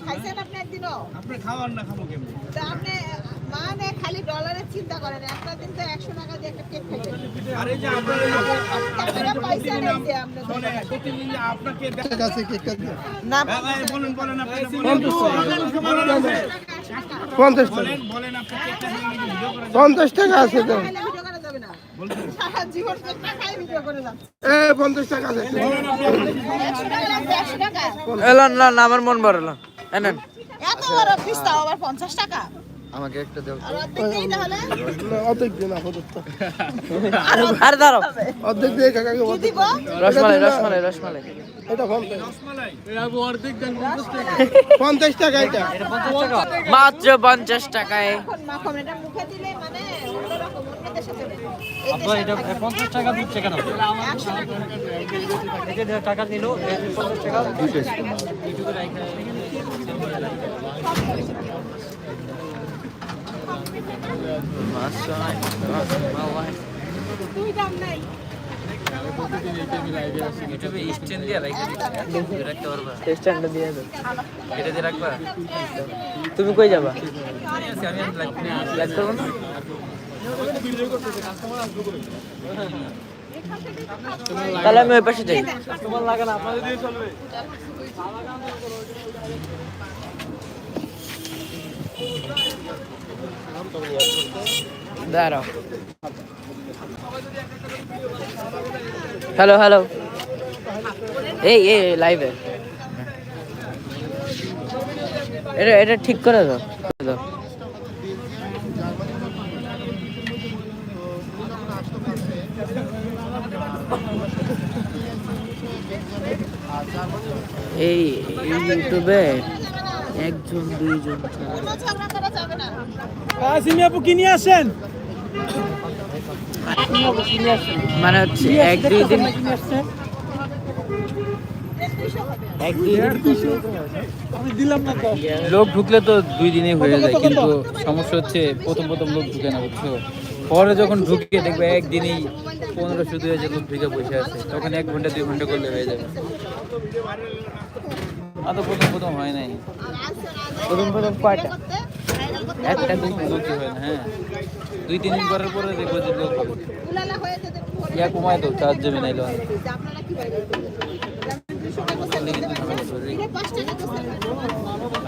খাইছেন আপনি একদিনও আপনি খাওয়ার না খাব কেমনি তা আপনি মানে খালি ডলারের চিন্তা করেন একটা দিন তো একশো টাকা দিয়ে একটা কেক খাইবেন আর এই যে আপনার এই পয়সা নেই যে আপনার প্রতিদিন আপনাকে কাছে কেক কাটবে না হ্যাঁ, বলেন বলেন আপনি। পঞ্চাশ টাকা পঞ্চাশ টাকা আছে তো আমার মন ভরল এনেন এত বড় আবার পঞ্চাশ টাকা? আমাকে একটা দাও। অর্ধেক দিই তাহলে? না, অর্ধেক দিন আপাতত। আরে দাঁড়াও। অর্ধেক দিয়ে কাকাকে কি বলতে দিব? রসমালাই রসমালাই রসমালাই। এটা পঞ্চাশ। টাকা। এটা। মাত্র পঞ্চাশ টাকায়। এখন মাখন এটা মুখে দিলে মানে দেশে এটা পঞ্চাশ টাকা দিচ্ছে কেন টাকা নিল পঞ্চাশ টাকা দুই দাম নাই ইউটিউবে স্ট্যান্ড দিয়ে রাখতে পারবা স্ট্যান্ডটা দিয়ে দাও এটা দিয়ে রাখবা? তুমি কই যাবা? আমি না? তাহলে আমি ওই পাশে যাই। দাঁড়াও। হ্যালো হ্যালো এই এই লাইভে এটা এটা ঠিক করে দাও দাও। এই এই ইউটিউবে একজন দুইজন মানে হচ্ছে এক দুই দিন এক দুই দিন লোক ঢুকলে তো দুই দিনে হয়ে যায় কিন্তু সমস্যা হচ্ছে প্রথম প্রথম লোক ঢুকে না বুঝছ? পরে যখন ঢুকে দেখবে একদিনেই পনেরোশো দুই হাজার লোক ঢুকে বসে আছে তখন এক ঘণ্টা দুই ঘণ্টা করলে হয়ে যাবে। আর প্রথম প্রথম হয় নাই। প্রথম প্রথম কয়টা? একটা দিন লোকই হয় না হ্যাঁ। দুই তিন দিন করার পরে দেখব যে লোক ইয়া কমায় তো চার্জ যাবে নাইলে আপনারা কি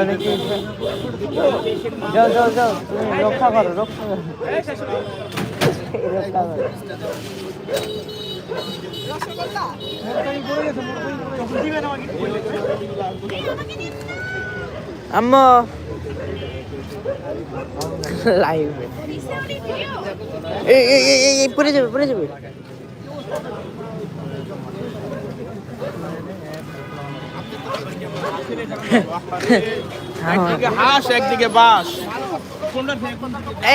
অনেকে যাও যাও যাও। তুমি রক্ষা করো রক্ষা করো। রক্ষা করো। আম্মা। লাইভ এই, পড়ে যাবে পড়ে যাবে। একদিকে হাঁস একদিকে বাস কোনটা থেকে কোনটা এ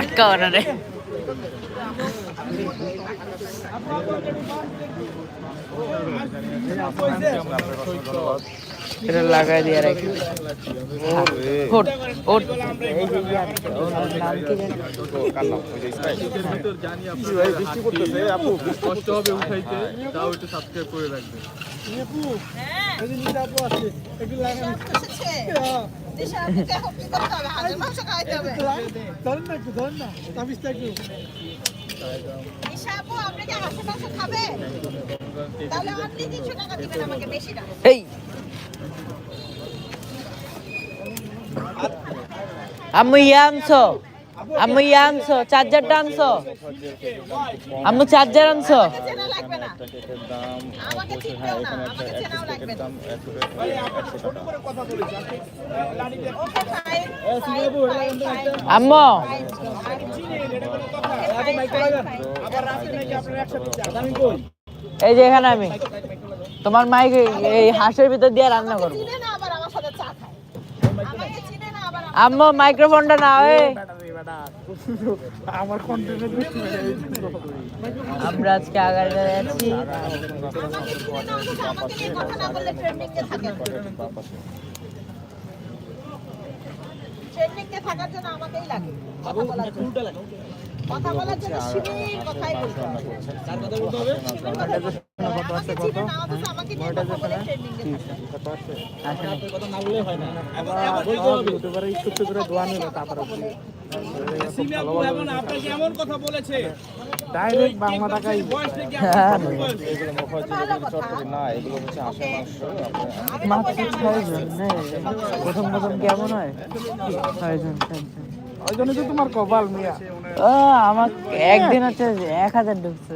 আটকা ওরা রে। এটা লাগাই দিয়ে রাখি ওট ওট এই যে ইয়া, ওর নাম কি জানি? এসেছে দেশে আপনাকে এখন কি করতে হবে হাঁসের মাংস খাইতে হবে। ঈশা আপু, আপনি কি হাঁসের মাংস খাবে? তাহলে আপনি 300 টাকা দিবেন আমাকে, বেশি না। এই। আম্মু আনছো? আম্মু ইয়া আনছো, চার্জারটা আনছো? আম্মু চার্জার আনছো? আম্মু. এই যে এখানে আমি। তোমার মাইক এই হাঁসের ভিতর দিয়ে রান্না করব। আম্মু মাইক্রোফোনটা না ওই আমার আমরা আজকে আগারে যাচ্ছি কথা না বললে ট্রেন্ডিংয়ে থাকেন ট্রেন্ডিংয়ে থাকার জন্য আমাকেই লাগে। কথা বলার না না হয়। না ডাইরেক্ট বাংলা টাকাই তো বলি আমার প্রথম প্রথম কেমন হয়? ছয়জন ওই জন্য তো তোমার কপাল মিয়া। ও আমার একদিন হচ্ছে এক হাজার ঢুকছে।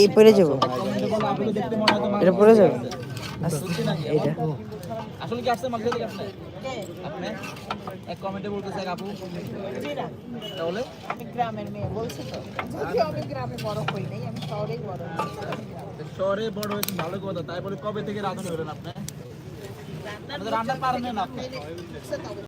এই পরে যাব। এটা পরে যাব। এটা আসলে কি আসছে? মালয়েশিয়া থেকে আসছে? আপনি এক কমেন্টে বলতেছে এক আপু। তাহলে? আমি গ্রামের মেয়ে বলছি তো। যদিও আমি গ্রামে বড় হই নাই আমি শহরেই বড় হয়েছি শহরে বড় হয়েছে ভালো কথা। তাই বলে কবে থেকে রাঁধুনি হলেন আপনি? রান্না পারেন না আপনি